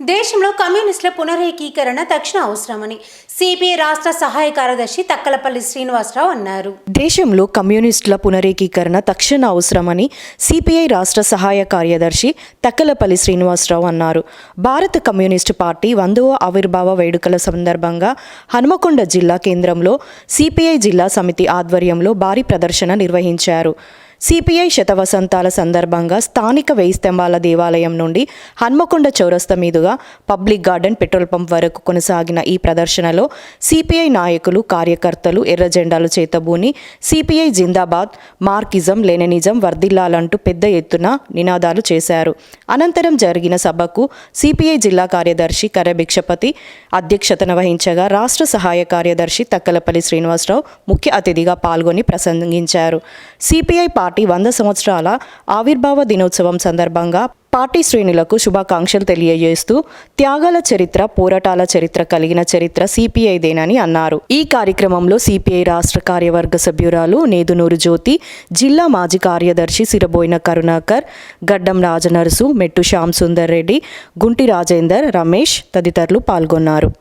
దేశంలో కమ్యూనిస్టుల పునరేకీకరణ తక్షణ అవసరమని సిపిఐ రాష్ట్ర సహాయ కార్యదర్శి తక్కలపల్లి శ్రీనివాసరావు అన్నారు. దేశంలో కమ్యూనిస్టుల పునరేకీకరణ తక్షణ అవసరమని సిపిఐ రాష్ట్ర సహాయ కార్యదర్శి తక్కలపల్లి శ్రీనివాసరావు అన్నారు. భారత కమ్యూనిస్టు పార్టీ వందవ ఆవిర్భావ వేడుకల సందర్భంగా హనుమకొండ జిల్లా కేంద్రంలో సిపిఐ జిల్లా సమితి ఆధ్వర్యంలో భారీ ప్రదర్శన నిర్వహించారు. సిపిఐ శతవసంతాల సందర్భంగా స్థానిక వెయ్యి స్తంభాల దేవాలయం నుండి హన్మకొండ చౌరస్తా మీదుగా పబ్లిక్ గార్డెన్ పెట్రోల్ పంప్ వరకు కొనసాగిన ఈ ప్రదర్శనలో సిపిఐ నాయకులు కార్యకర్తలు ఎర్ర జెండాలు చేతబూని సిపిఐ జిందాబాద్ మార్కిజం లెనినిజం వర్ధిల్లాలంటూ పెద్ద ఎత్తున నినాదాలు చేశారు. అనంతరం జరిగిన సభకు సిపిఐ జిల్లా కార్యదర్శి కరభిక్షపతి అధ్యక్షతన వహించగా రాష్ట్ర సహాయ కార్యదర్శి తక్కలపల్లి శ్రీనివాసరావు ముఖ్య అతిథిగా పాల్గొని ప్రసంగించారు. సిపిఐ పార్టీ వంద సంవత్సరాల ఆవిర్భావ దినోత్సవం సందర్భంగా పార్టీ శ్రేణులకు శుభాకాంక్షలు తెలియజేస్తూ త్యాగాల చరిత్ర పోరాటాల చరిత్ర కలిగిన చరిత్ర సిపిఐదేనని అన్నారు. ఈ కార్యక్రమంలో సిపిఐ రాష్ట్ర కార్యవర్గ సభ్యురాలు నేదునూరు జ్యోతి జిల్లా మాజీ కార్యదర్శి సిరబోయిన కరుణాకర్ గడ్డం రాజనరసు మెట్టు శ్యామ్ సుందర్ రెడ్డి గుంటి రాజేందర్ రమేష్ తదితరులు పాల్గొన్నారు.